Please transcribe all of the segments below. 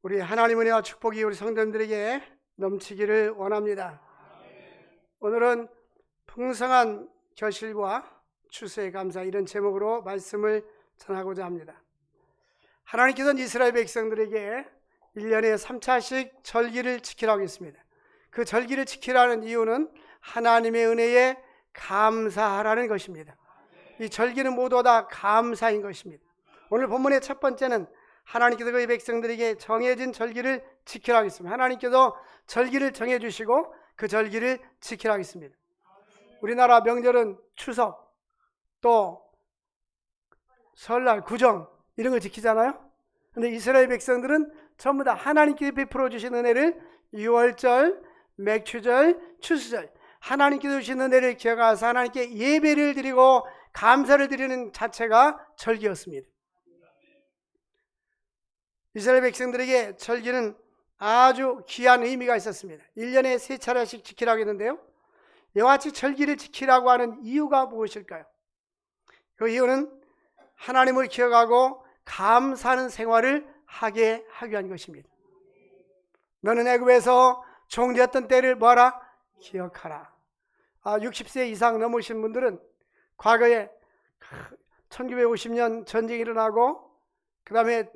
우리 하나님 은혜와 축복이 우리 성도님들에게 넘치기를 원합니다. 오늘은 풍성한 결실과 추수의 감사 이런 제목으로 말씀을 전하고자 합니다. 하나님께서는 이스라엘 백성들에게 1년에 3차씩 절기를 지키라고 했습니다. 그 절기를 지키라는 이유는 하나님의 은혜에 감사하라는 것입니다. 이 절기는 모두 다 감사인 것입니다. 오늘 본문의 첫 번째는 하나님께서 그의 백성들에게 정해진 절기를 지키라고 했습니다. 하나님께서 절기를 정해 주시고 그 절기를 지키라고 했습니다. 우리나라 명절은 추석 또 설날 구정 이런 거 지키잖아요. 근데 이스라엘 백성들은 전부 다 하나님께서 베풀어 주신 은혜를 유월절, 맥추절, 추수절 하나님께서 주신 은혜를 기억하서 하나님께 예배를 드리고 감사를 드리는 자체가 절기였습니다. 이스라엘 백성들에게 절기는 아주 귀한 의미가 있었습니다. 1년에 세 차례씩 지키라고 했는데요. 같이 절기를 지키라고 하는 이유가 무엇일까요? 그 이유는 하나님을 기억하고 감사하는 생활을 하게 하기 위한 것입니다. 너는 애굽에서 종되었던 때를 뭐하라? 기억하라. 아, 60세 이상 넘으신 분들은 과거에 1950년 전쟁이 일어나고 그 다음에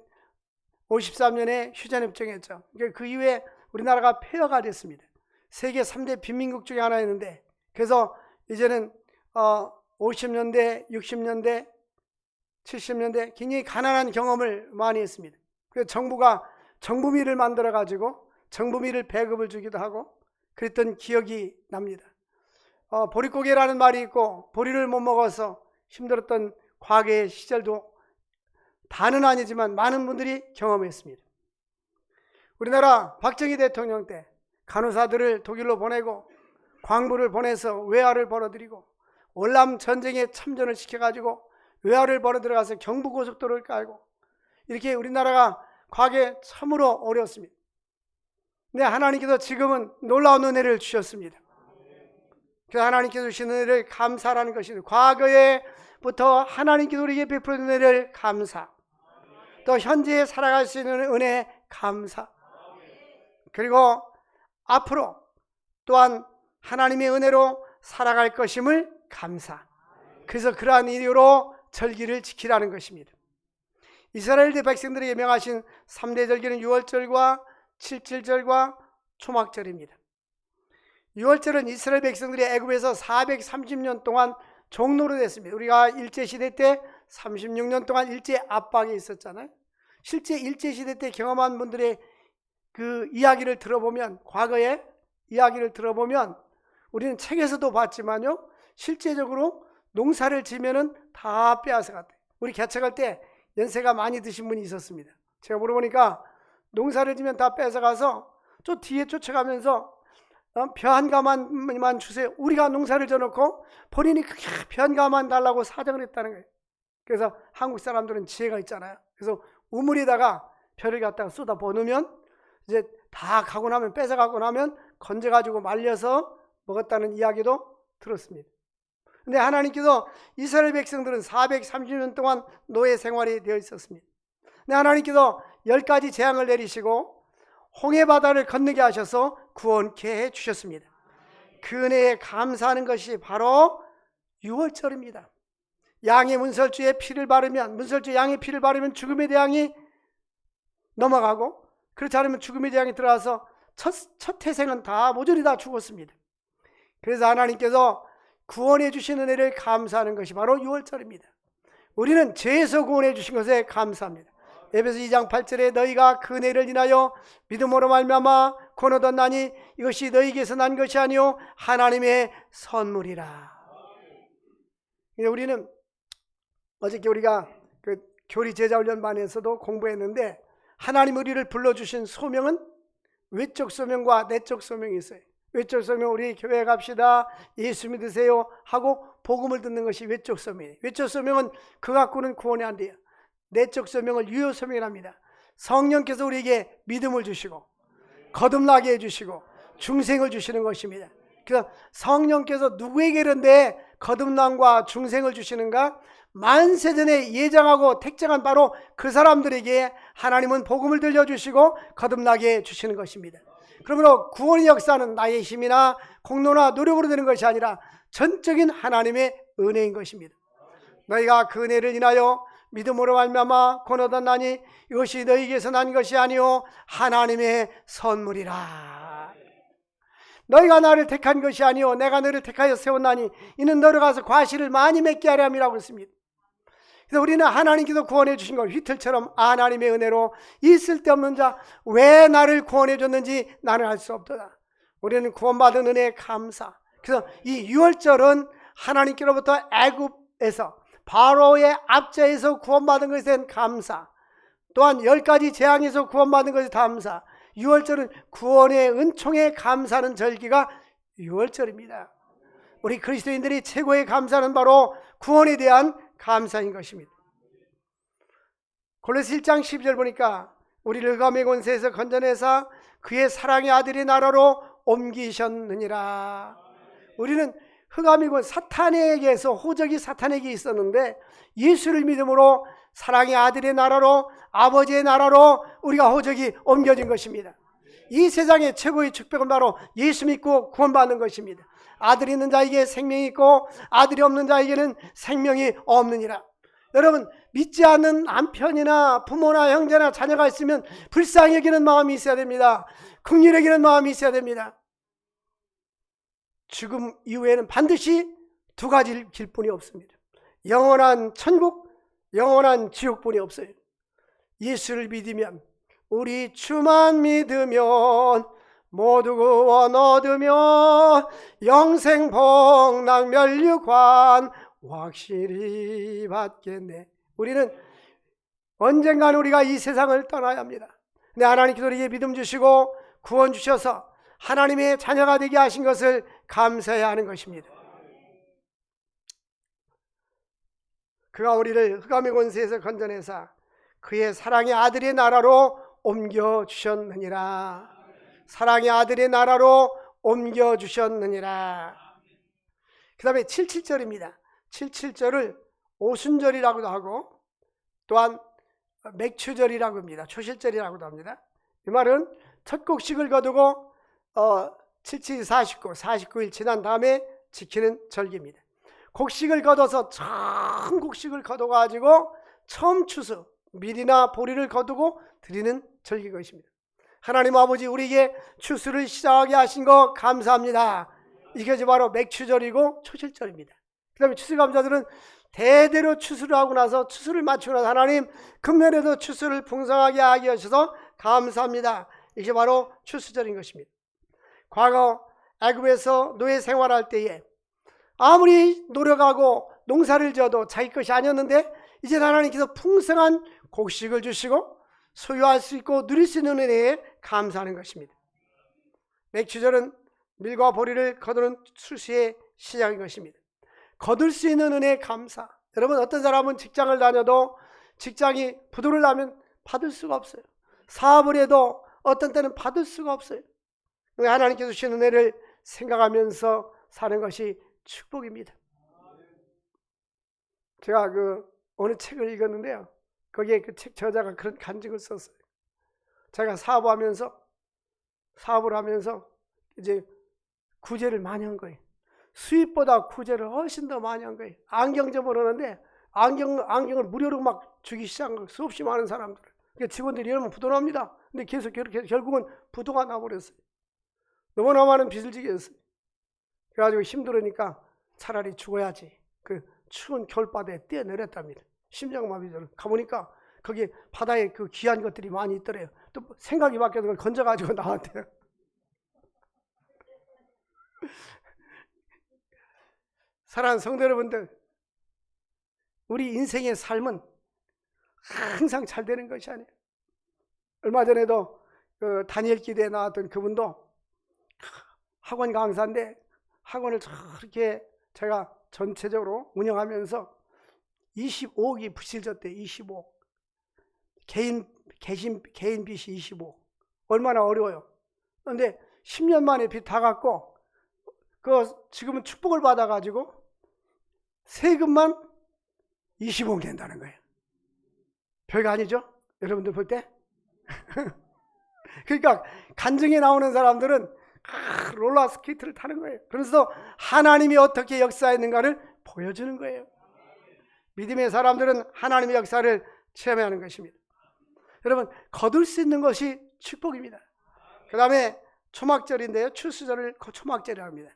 53년에 휴전협정했죠. 그러니까 그 이후에 우리나라가 폐허가 됐습니다. 세계 3대 빈민국 중에 하나였는데 그래서 이제는 어 50년대, 60년대, 70년대 굉장히 가난한 경험을 많이 했습니다. 그래서 정부가 정부미를 만들어 가지고 정부미를 배급을 주기도 하고 그랬던 기억이 납니다. 어, 보릿고개라는 말이 있고 보리를 못 먹어서 힘들었던 과거의 시절도 다는 아니지만 많은 분들이 경험했습니다. 우리나라 박정희 대통령 때 간호사들을 독일로 보내고 광부를 보내서 외화를 벌어들이고 월남 전쟁에 참전을 시켜가지고 외화를 벌어 들어가서 경부고속도로를 깔고 이렇게 우리나라가 과거에 참으로 어려웠습니다. 근데 하나님께서 지금은 놀라운 은혜를 주셨습니다. 그 하나님께서 주신 은혜를 감사라는 것입니다. 과거에부터 하나님께서 우리에게 베풀어 준 은혜를 감사. 또 현재에 살아갈 수 있는 은혜 감사. 그리고 앞으로 또한 하나님의 은혜로 살아갈 것임을 감사. 그래서 그러한 이유로 절기를 지키라는 것입니다. 이스라엘 백성들에게 명하신 3대 절기는 6월절과 7절과 초막절입니다. 6월절은 이스라엘 백성들이 애굽에서 430년 동안 종로로 됐습니다. 우리가 일제 시대 때 36년 동안 일제 압박에 있었잖아요. 실제 일제 시대 때 경험한 분들의 그 이야기를 들어보면 과거의 이야기를 들어보면 우리는 책에서도 봤지만요. 실제적으로 농사를 지면은 다 빼앗아 갔대. 우리 개척할 때 연세가 많이 드신 분이 있었습니다. 제가 물어보니까 농사를 지면 다 뺏어 가서 저 뒤에 쫓아가면서 어, 벼한 가만만 주세요. 우리가 농사를 져놓고 본인이 벼한 가만 달라고 사정을 했다는 거예요. 그래서 한국 사람들은 지혜가 있잖아요. 그래서 우물에다가 벼를 갖다가 쏟아 보으면 이제 다 가고 나면 뺏어 가고 나면 건져 가지고 말려서 먹었다는 이야기도 들었습니다. 근데 하나님께서 이스라엘 백성들은 430년 동안 노예 생활이 되어 있었습니다. 근데 하나님께서 열 가지 재앙을 내리시고 홍해 바다를 건너게 하셔서 구원케 해 주셨습니다. 그 은혜에 감사하는 것이 바로 6월절입니다. 양의 문설주에 피를 바르면 문설주 양의 피를 바르면 죽음의 대항이 넘어가고 그렇지 않으면 죽음의 대항이 들어와서 첫, 첫 태생은 다 모조리 다 죽었습니다. 그래서 하나님께서 구원해 주신 은혜를 감사하는 것이 바로 6월절입니다. 우리는 죄에서 구원해 주신 것에 감사합니다. 에베소 2장 8절에 너희가 그 은혜를 인하여 믿음으로 말미암아 구원 얻었나니 이것이 너희에게서 난 것이 아니요 하나님의 선물이라. 우리는 어저께 우리가 그 교리 제자 훈련반에서도 공부했는데 하나님 우리를 불러주신 소명은 외적 소명과 내적 소명이 있어요. 외적 소명 우리 교회 갑시다 예수 믿으세요 하고 복음을 듣는 것이 외적 소명이에요. 외적 소명은 그 갖고는 구원이 안 돼요. 내적 소명을 유효 소명이랍니다. 성령께서 우리에게 믿음을 주시고 거듭나게 해주시고 중생을 주시는 것입니다. 그래서 성령께서 누구에게 그런데 거듭남과 중생을 주시는가? 만세전에 예정하고 택정한 바로 그 사람들에게 하나님은 복음을 들려주시고 거듭나게 주시는 것입니다. 그러므로 구원의 역사는 나의 힘이나 공로나 노력으로 되는 것이 아니라 전적인 하나님의 은혜인 것입니다. 너희가 그 은혜를 인하여 믿음으로 말미암아 곧 얻었나니 이것이 너희에게서 난 것이 아니요 하나님의 선물이라. 너희가 나를 택한 것이 아니요 내가 너를 택하여 세웠나니 이는 너를 가서 과실을 많이 맺게 하려 함이라고 했습니다. 그래서 우리는 하나님께서 구원해 주신 걸 휘틀처럼 하나님의 은혜로 있을 데 없는 자 왜 나를 구원해 줬는지 나는 알 수 없도다. 우리는 구원받은 은혜에 감사. 그래서 이 유월절은 하나님께로부터 애굽에서 바로의 압제에서 구원받은 것에 대한 감사. 또한 열 가지 재앙에서 구원받은 것에 감사. 유월절은 구원의 은총에 감사하는 절기가 유월절입니다. 우리 그리스도인들이 최고의 감사는 바로 구원에 대한 감사인 것입니다. 골로새 1장 12절 보니까 우리를 감의 권세에서 건져내사 그의 사랑의 아들의 나라로 옮기셨느니라. 우리는 흑암이고 사탄에게서 호적이 사탄에게 있었는데 예수를 믿음으로 사랑의 아들의 나라로 아버지의 나라로 우리가 호적이 옮겨진 것입니다. 이 세상의 최고의 축복은 바로 예수 믿고 구원받는 것입니다. 아들이 있는 자에게 생명이 있고 아들이 없는 자에게는 생명이 없느니라. 여러분 믿지 않는 남편이나 부모나 형제나 자녀가 있으면 불쌍히 여기는 마음이 있어야 됩니다. 긍휼히 여기는 마음이 있어야 됩니다. 죽음 이후에는 반드시 두 가지 길뿐이 없습니다. 영원한 천국, 영원한 지옥뿐이 없어요. 예수를 믿으면 우리 주만 믿으면 모두 구원 얻으며 영생 복락 멸류관 확실히 받겠네. 우리는 언젠가는 우리가 이 세상을 떠나야 합니다. 근데 하나님께서 우리에게 믿음 주시고 구원 주셔서 하나님의 자녀가 되게 하신 것을 감사해야 하는 것입니다. 그가 우리를 흑암의 권세에서 건져내사 그의 사랑의 아들의 나라로 옮겨 주셨느니라. 사랑의 아들의 나라로 옮겨 주셨느니라. 그 다음에 77절입니다. 77절을 오순절이라고도 하고 또한 맥추절이라고 합니다. 초실절이라고도 합니다. 이 말은 첫 곡식을 거두고 어, 77, 49, 49일 지난 다음에 지키는 절기입니다. 곡식을 거둬서 처음 곡식을 거둬가지고 처음 추수, 밀이나 보리를 거두고 드리는 절기 것입니다. 하나님 아버지 우리에게 추수를 시작하게 하신 거 감사합니다. 이게 바로 맥추절이고 초실절입니다. 그 다음에 추수감자들은 대대로 추수를 하고 나서 추수를 마치고 나서 하나님 금년에도 추수를 풍성하게 하게 하셔서 감사합니다. 이게 바로 추수절인 것입니다. 과거 애굽에서 노예 생활할 때에 아무리 노력하고 농사를 지어도 자기 것이 아니었는데 이제 하나님께서 풍성한 곡식을 주시고 소유할 수 있고 누릴 수 있는 은혜에 감사하는 것입니다. 맥주절은 밀과 보리를 거두는 출시의 시작인 것입니다. 거둘 수 있는 은혜에 감사. 여러분 어떤 사람은 직장을 다녀도 직장이 부도를 나면 받을 수가 없어요. 사업을 해도 어떤 때는 받을 수가 없어요. 하나님께서 주신 은혜를 생각하면서 사는 것이 축복입니다. 제가 그 어느 책을 읽었는데요. 거기에 그 책 저자가 그런 간증을 썼어요. 제가 사업하면서 사업을 하면서 이제 구제를 많이 한 거예요. 수입보다 구제를 훨씬 더 많이 한 거예요. 안경점 을 하는데 안경 안경을 무료로 막 주기 시작한 거 수없이 많은 사람들. 그러니까 직원들이 이러면 부도납니다. 근데 계속 그렇게 결국은 부도가 나버렸어요. 너무나 많은 빚을 지게 했어요. 그래가지고 힘들으니까 차라리 죽어야지. 그 추운 겨울바다에 뛰어내렸답니다. 심장마비를 가보니까 거기 바다에 그 귀한 것들이 많이 있더래요. 또 생각이 바뀌어서 그걸 건져가지고 나왔대요. 사랑하는 성도 여러분들, 우리 인생의 삶은 항상 잘 되는 것이 아니에요. 얼마 전에도 그 다니엘 기대에 나왔던 그분도 학원 강사인데 학원을 저렇게 제가 전체적으로 운영하면서 25억이 부실졌대 25억 개인 개신 개인 빚이 25억 얼마나 어려워요. 그런데 10년 만에 빚 다 갚고 그 지금은 축복을 받아 가지고 세금만 25억 낸다는 거예요. 별거 아니죠? 여러분들 볼 때? 그러니까 간증에 나오는 사람들은 아, 롤러 스케이트를 타는 거예요. 그래서 하나님이 어떻게 역사했는가를 보여주는 거예요. 믿음의 사람들은 하나님의 역사를 체험하는 것입니다. 여러분 거둘 수 있는 것이 축복입니다. 그 다음에 초막절인데요. 추수절을 초막절이라고 합니다.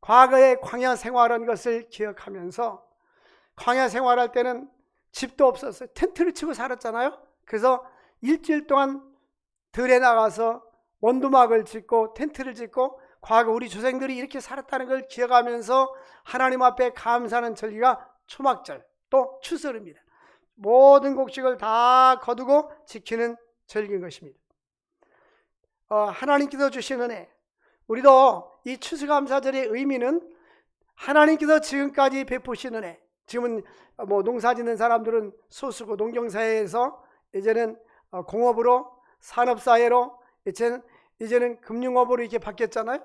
과거의 광야 생활한 것을 기억하면서 광야 생활할 때는 집도 없었어요. 텐트를 치고 살았잖아요. 그래서 일주일 동안 들에 나가서 원두막을 짓고 텐트를 짓고 과거 우리 조상들이 이렇게 살았다는 걸 기억하면서 하나님 앞에 감사하는 절기가 초막절 또 추설입니다. 모든 곡식을 다 거두고 지키는 절기인 것입니다. 어, 하나님께서 주신 은혜 우리도 이 추수감사절의 의미는 하나님께서 지금까지 베푸신 은혜 지금은 뭐 농사 짓는 사람들은 소수고 농경사회에서 이제는 어, 공업으로 산업사회로 이제는, 이제는 금융업으로 이렇게 바뀌었잖아요.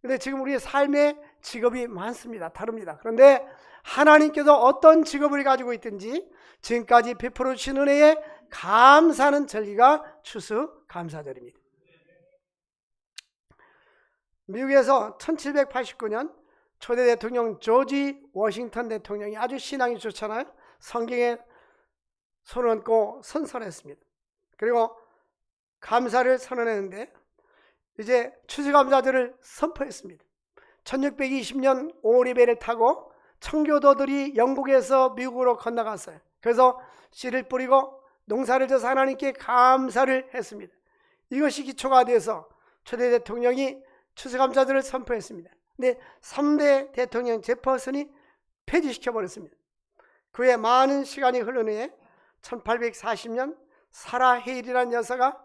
근데 지금 우리의 삶의 직업이 많습니다. 다릅니다. 그런데 하나님께서 어떤 직업을 가지고 있든지 지금까지 베풀어 주신 은혜에 감사하는 절기가 추수 감사절입니다. 미국에서 1789년 초대 대통령 조지 워싱턴 대통령이 아주 신앙이 좋잖아요. 성경에 손을 얹고 선선했습니다. 그리고 감사를 선언했는데 이제 추수감사절을 선포했습니다. 1620년 오리배를 타고 청교도들이 영국에서 미국으로 건너갔어요. 그래서 씨를 뿌리고 농사를 져서 하나님께 감사를 했습니다. 이것이 기초가 돼서 초대 대통령이 추수감사절을 선포했습니다. 근데 3대 대통령 제퍼슨이 폐지시켜 버렸습니다. 그에 많은 시간이 흐른 후에 1840년 사라 헤일이라는 여사가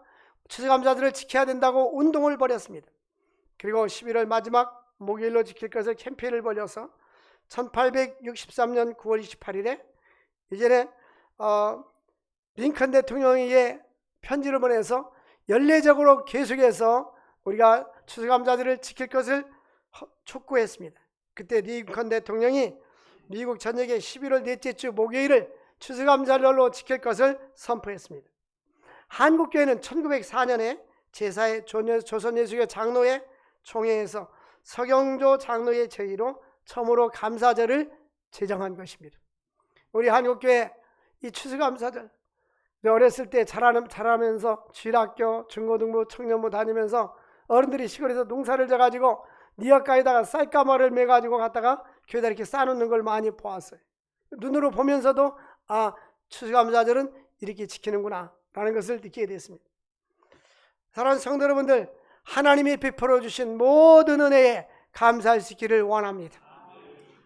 추수감사절을 지켜야 된다고 운동을 벌였습니다. 그리고 11월 마지막 목요일로 지킬 것을 캠페인을 벌여서 1863년 9월 28일에 이제는 어, 링컨 대통령에게 편지를 보내서 연례적으로 계속해서 우리가 추수감사절을 지킬 것을 촉구했습니다. 그때 링컨 대통령이 미국 전역에 11월 넷째 주 목요일을 추수감사절로 지킬 것을 선포했습니다. 한국교회는 1904년에 제사의 조선예수교 장로회 총회에서 서경조 장로의 제의로 처음으로 감사절을 제정한 것입니다. 우리 한국교회 이 추수감사절 어렸을 때 자라면, 자라면서 주일학교, 중고등부, 청년부 다니면서 어른들이 시골에서 농사를 져가지고 니어가에다가 쌀가마를 매가지고 갔다가 교회다 이렇게 싸놓는 걸 많이 보았어요. 눈으로 보면서도 아 추수감사절은 이렇게 지키는구나 라는 것을 느끼게 됐습니다. 사랑하는 성도 여러분들 하나님이 베풀어 주신 모든 은혜에 감사할 수 있기를 원합니다.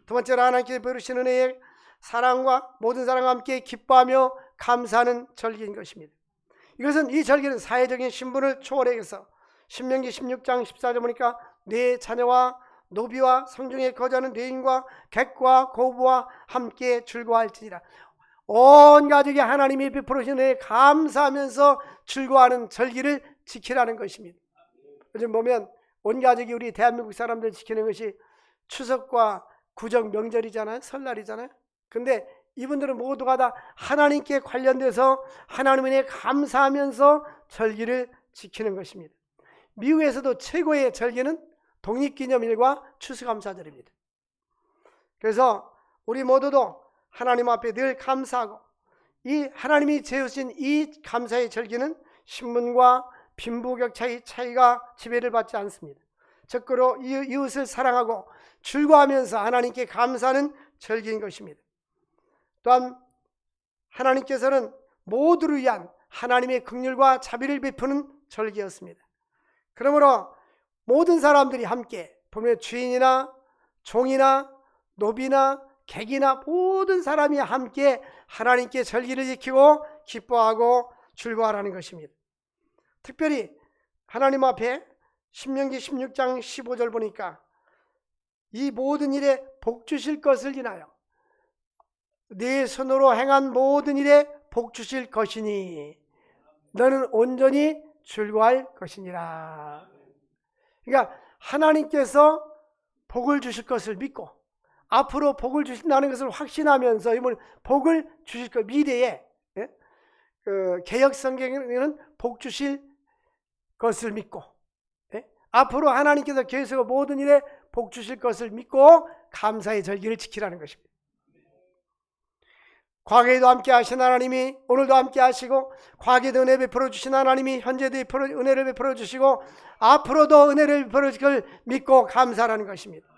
두 번째로 하나님께 베푸신 은혜에 사랑과 모든 사람과 함께 기뻐하며 감사하는 절기인 것입니다. 이것은 이 절기는 사회적인 신분을 초월해서 신명기 16장 14절 보니까 내 자녀와 노비와 성중에 거주하는 뇌인과 객과 고부와 함께 즐거워할지니라. 온 가족이 하나님이 베풀어 주신 은혜에 감사하면서 즐거워하는 절기를 지키라는 것입니다. 요즘 보면 온 가족이 우리 대한민국 사람들 지키는 것이 추석과 구정 명절이잖아요. 설날이잖아요. 근데 이분들은 모두가 다 하나님께 관련돼서 하나님에 감사하면서 절기를 지키는 것입니다. 미국에서도 최고의 절기는 독립기념일과 추수감사절입니다. 그래서 우리 모두도 하나님 앞에 늘 감사하고 이 하나님이 재우신 이 감사의 절기는 신분과 빈부격차의 차이가 지배를 받지 않습니다. 적으로 이웃을 사랑하고 즐거워하면서 하나님께 감사하는 절기인 것입니다. 또한 하나님께서는 모두를 위한 하나님의 긍휼과 자비를 베푸는 절기였습니다. 그러므로 모든 사람들이 함께 보면 주인이나 종이나 노비나 객이나 모든 사람이 함께 하나님께 절기를 지키고 기뻐하고 즐거워하라는 것입니다. 특별히 하나님 앞에 신명기 16장 15절 보니까 이 모든 일에 복 주실 것을 인하여 네 손으로 행한 모든 일에 복 주실 것이니 너는 온전히 즐거워할 것이니라. 그러니까 하나님께서 복을 주실 것을 믿고 앞으로 복을 주신다는 것을 확신하면서 이번 복을 주실 거 미래에 예? 그 개혁 성경에는 복 주실 것을 믿고 예? 앞으로 하나님께서 계속 모든 일에 복 주실 것을 믿고 감사의 절기를 지키라는 것입니다. 과거에도 함께 하신 하나님이 오늘도 함께 하시고 과거에도 은혜 베풀어 주신 하나님이 현재도 은혜를 베풀어 주시고 앞으로도 은혜를 베풀어 주실 걸 믿고 감사하는 것입니다.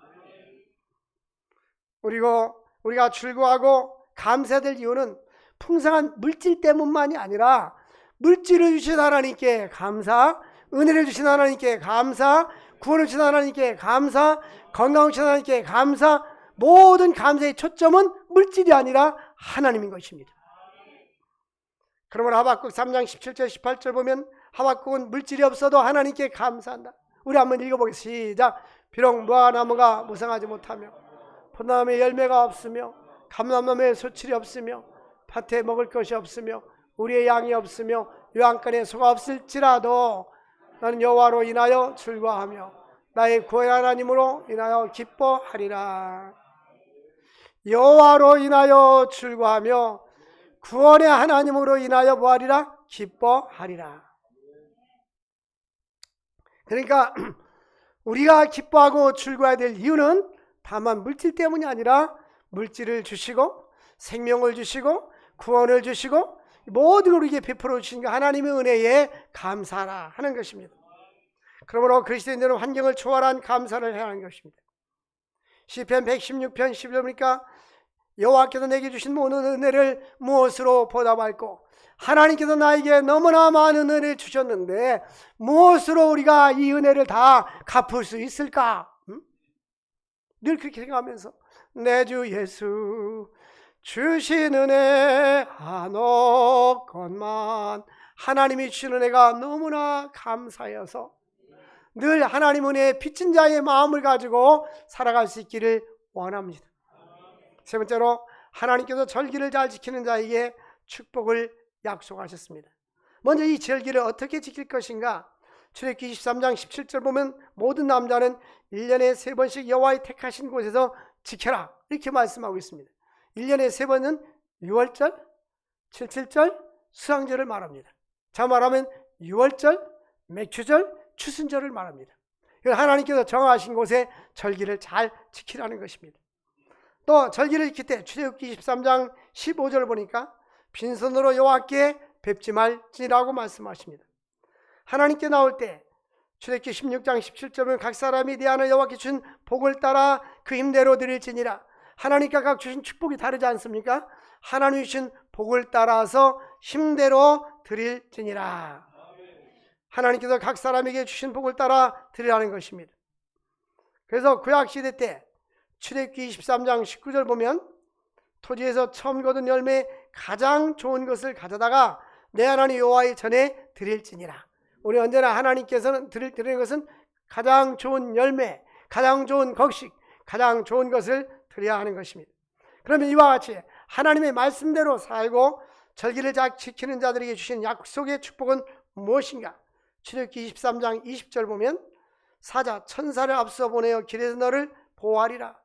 그리고 우리가 출구하고 감사될 이유는 풍성한 물질 때문만이 아니라 물질을 주신 하나님께 감사, 은혜를 주신 하나님께 감사, 구원을 주신 하나님께 감사, 건강을 주신 하나님께 감사, 모든 감사의 초점은 물질이 아니라 하나님인 것입니다. 그러므로 하박국 3장 17절 18절 보면 하박국은 물질이 없어도 하나님께 감사한다. 우리 한번 읽어보겠습니다. 시작. 비록 무화나무가 무성하지 못하며 포나무에 열매가 없으며 감람나무에 소출이 없으며 밭에 먹을 것이 없으며 우리의 양이 없으며 요한간에 소가 없을지라도 나는 여호와로 인하여 즐거하며 나의 구원 하나님으로 인하여 기뻐하리라. 여호와로 인하여 즐거하며 구원의 하나님으로 인하여 뭐하리라? 기뻐하리라. 그러니까 우리가 기뻐하고 즐거워야 될 이유는 다만 물질 때문이 아니라 물질을 주시고 생명을 주시고 구원을 주시고 모든 걸 우리에게 베풀어 주신 그 하나님의 은혜에 감사하라 하는 것입니다. 그러므로 그리스도인들은 환경을 초월한 감사를 해야 하는 것입니다. 시편 116편 11절 보니까 여호와께서 내게 주신 모든 은혜를 무엇으로 보답할고 하나님께서 나에게 너무나 많은 은혜를 주셨는데 무엇으로 우리가 이 은혜를 다 갚을 수 있을까? 음? 늘 그렇게 생각하면서 내 주 예수 주신 은혜 한없건만 하나님이 주신 은혜가 너무나 감사여서 늘 하나님 은혜에 빚진 자의 마음을 가지고 살아갈 수 있기를 원합니다. 세 번째로 하나님께서 절기를 잘 지키는 자에게 축복을 약속하셨습니다. 먼저 이 절기를 어떻게 지킬 것인가? 출애굽기 23장 17절 보면 모든 남자는 1년에 세 번씩 여호와의 택하신 곳에서 지켜라. 이렇게 말씀하고 있습니다. 1년에 세 번은 6월절, 77절, 수상절을 말합니다. 자 말하면 6월절, 맥주절, 추순절을 말합니다. 하나님께서 정하신 곳에 절기를 잘 지키라는 것입니다. 또 절기를 지킬 때 출애굽기 23장 15절을 보니까 빈손으로 여호와께 뵙지 말지라고 말씀하십니다. 하나님께 나올 때 출애굽기 16장 17절은 각 사람이 내 안에 여호와께 준 복을 따라 그 힘대로 드릴지니라. 하나님께 각 주신 축복이 다르지 않습니까? 하나님 주신 복을 따라서 힘대로 드릴지니라. 하나님께서 각 사람에게 주신 복을 따라 드리라는 것입니다. 그래서 구약 시대 때 출애굽기 23장 19절 보면 토지에서 처음 거둔 열매 가장 좋은 것을 가져다가 내 하나님 여호와의 전에 드릴지니라. 우리 언제나 하나님께서는 드릴 드리는 것은 가장 좋은 열매, 가장 좋은 곡식, 가장 좋은 것을 드려야 하는 것입니다. 그러면 이와 같이 하나님의 말씀대로 살고 절기를 잘 지키는 자들에게 주신 약속의 축복은 무엇인가? 출애굽기 23장 20절 보면 사자 천사를 앞서 보내어 길에서 너를 보호하리라.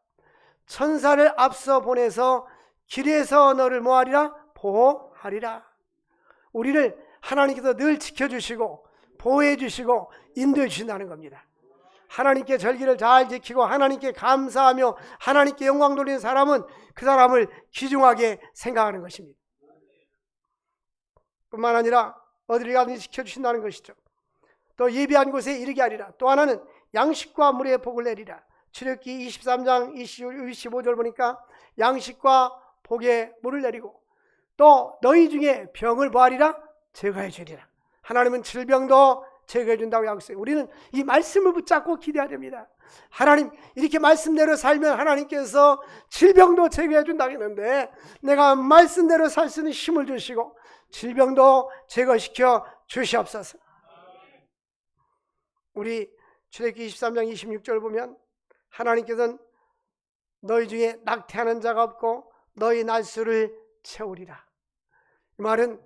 천사를 앞서 보내서 길에서 너를 뭐하리라? 보호하리라. 우리를 하나님께서 늘 지켜주시고 보호해 주시고 인도해 주신다는 겁니다. 하나님께 절기를 잘 지키고 하나님께 감사하며 하나님께 영광 돌리는 사람은 그 사람을 귀중하게 생각하는 것입니다. 뿐만 아니라 어디를 가든지 지켜주신다는 것이죠. 또 예비한 곳에 이르게 하리라. 또 하나는 양식과 물의 복을 내리라. 출애굽기 23장 25절 보니까 양식과 복의 물을 내리고 또 너희 중에 병을 보하리라 제거해 주리라. 하나님은 질병도 제거해 준다고 약속해요. 우리는 이 말씀을 붙잡고 기대해야 됩니다. 하나님 이렇게 말씀대로 살면 하나님께서 질병도 제거해 준다고 했는데 내가 말씀대로 살 수 있는 힘을 주시고 질병도 제거시켜 주시옵소서. 우리 출애굽기 23장 26절 보면 하나님께서는 너희 중에 낙태하는 자가 없고 너희 날수를 채우리라. 이 말은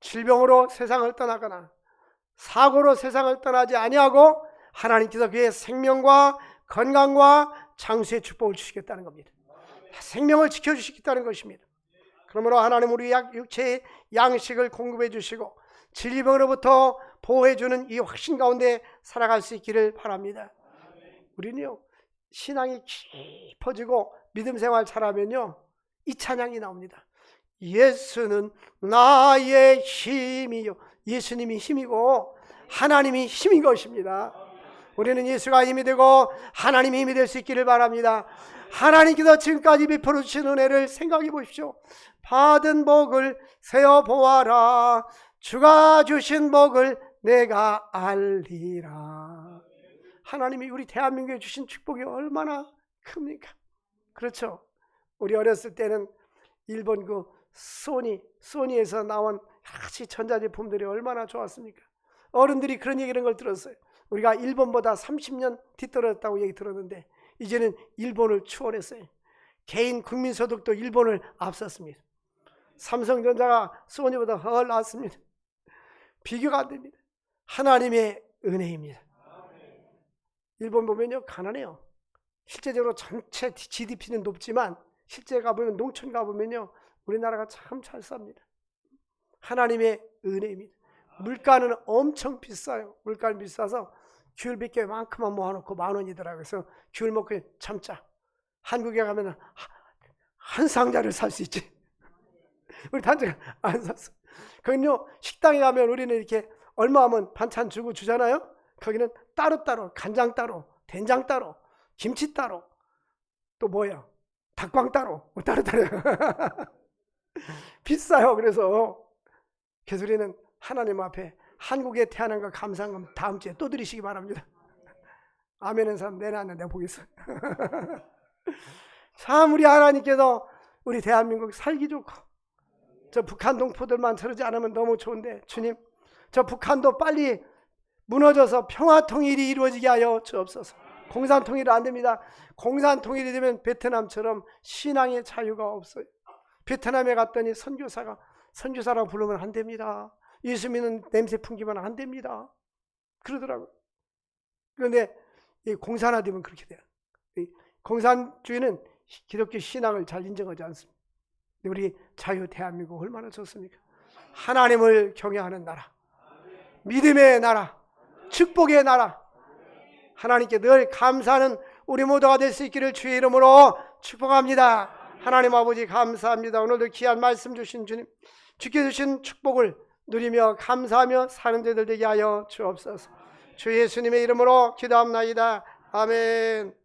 질병으로 세상을 떠나거나 사고로 세상을 떠나지 아니하고 하나님께서 그의 생명과 건강과 장수의 축복을 주시겠다는 겁니다. 생명을 지켜주시겠다는 것입니다. 그러므로 하나님 우리 약- 육체의 양식을 공급해 주시고 질병으로부터 보호해 주는 이 확신 가운데 살아갈 수 있기를 바랍니다. 우리는요 신앙이 깊어지고 믿음 생활 잘하면요 이 찬양이 나옵니다. 예수는 나의 힘이요. 예수님이 힘이고 하나님이 힘인 것입니다. 우리는 예수가 힘이 되고 하나님이 힘이 될 수 있기를 바랍니다. 하나님께서 지금까지 베풀어 주신 은혜를 생각해 보십시오. 받은 복을 세어 보아라. 주가 주신 복을 내가 알리라. 하나님이 우리 대한민국에 주신 축복이 얼마나 큽니까? 그렇죠. 우리 어렸을 때는 일본 그 소니, 소니에서 나온 여러 가지 전자제품들이 얼마나 좋았습니까? 어른들이 그런 얘기 이런 걸 들었어요. 우리가 일본보다 30년 뒤떨어졌다고 얘기 들었는데 이제는 일본을 추월했어요. 개인 국민소득도 일본을 앞섰습니다. 삼성전자가 소니보다 훨 낫습니다. 비교가 안 됩니다. 하나님의 은혜입니다. 일본 보면요 가난해요. 실제적으로 전체 GDP는 높지만 실제 가보면 농촌 가보면요 우리나라가 참 잘 삽니다. 하나님의 은혜입니다. 물가는 엄청 비싸요. 물가는 비싸서 귤 몇 개 만큼만 모아놓고 만 원이더라고요. 그래서 귤 먹고 참자. 한국에 가면 한 상자를 살 수 있지. 우리 단체가 안 샀어. 거기는요 식당에 가면 우리는 이렇게 얼마 하면 반찬 주고 주잖아요. 거기는 따로따로 간장 따로 된장 따로 김치 따로 또 뭐야 닭광 따로 뭐 따로 따로 비싸요. 그래서 우리는 하나님 앞에 한국에 태어난 거 감사한 건 다음 주에 또 드리시기 바랍니다. 아멘은 사람 내놨는 내가 보겠어. 참 우리 하나님께서 우리 대한민국 살기 좋고 저 북한 동포들만 저러지 않으면 너무 좋은데 주님 저 북한도 빨리 무너져서 평화 통일이 이루어지게 하여 주옵소서. 공산 통일은 안 됩니다. 공산 통일이 되면 베트남처럼 신앙의 자유가 없어요. 베트남에 갔더니 선교사가 선교사라고 부르면 안 됩니다. 예수 믿는 냄새 풍기면 안 됩니다. 그러더라고요. 그런데 이 공산화 되면 그렇게 돼요. 이 공산주의는 기독교 신앙을 잘 인정하지 않습니다. 우리 자유 대한민국 얼마나 좋습니까? 하나님을 경외하는 나라, 믿음의 나라, 축복의 나라, 하나님께 늘 감사하는 우리 모두가 될 수 있기를 주의 이름으로 축복합니다. 하나님 아버지 감사합니다. 오늘도 귀한 말씀 주신 주님, 주께 주신 축복을 누리며 감사하며 사는 자들 되게 하여 주옵소서. 주 예수님의 이름으로 기도합나이다. 아멘.